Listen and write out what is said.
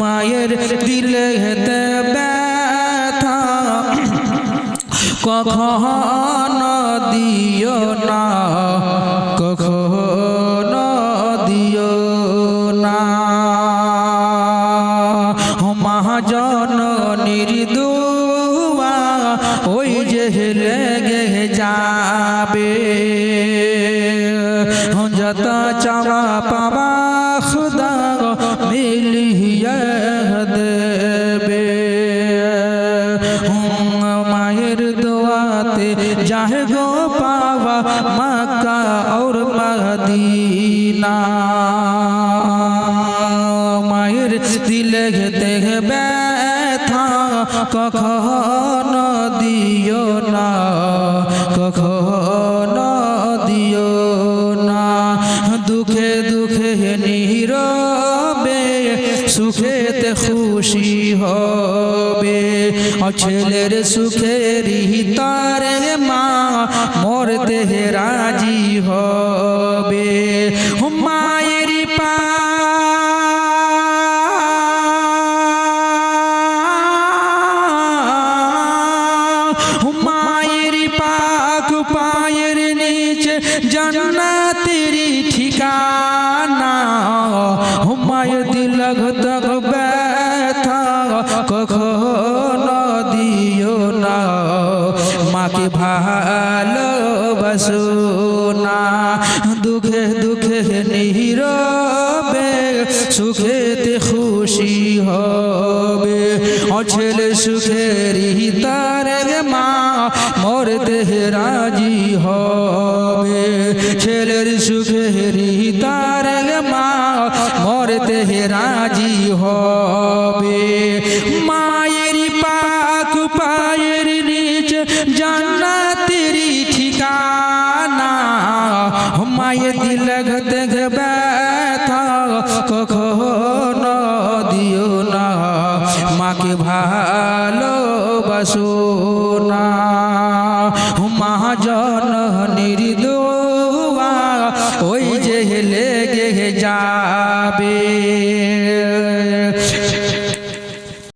মায়ের দিলে ব্যথা। কখন দিও না, কখন দিও না। মহাজন নির্দুয়া, ওই যে লেগে যাবে। যত চাওয়া পাবা মায়ের দোয়াতে যাহে গো পাওয়া মক্কা और মদিনা। মায়ের দিলে দেখে ব্যথা, কখন দিও না, কখন দিও না। দুঃখে দুঃখে নীরবে সুখেতে খুশি হবে। ও ছেলের সুখের তারে মা মরতে রাজি হবে। মায়ের পা মায়ের পাক পায়ের নিচে জান্নাতের ঠিকানা। মাকে ভালোবাসো না। দুঃখে দুঃখে নীরবে, সুখেতে খুশি হবে। ও ছেলে সুখের তার মা, মরতে রাজি হবে। ছেলের সুখের তার মা, মরতে রাজি হবে। মায়ে দিল কখনো দিও না। মাকে ভালোবাসো না। মহাজন নির্দোয়া ওই যে লেগে যাবে।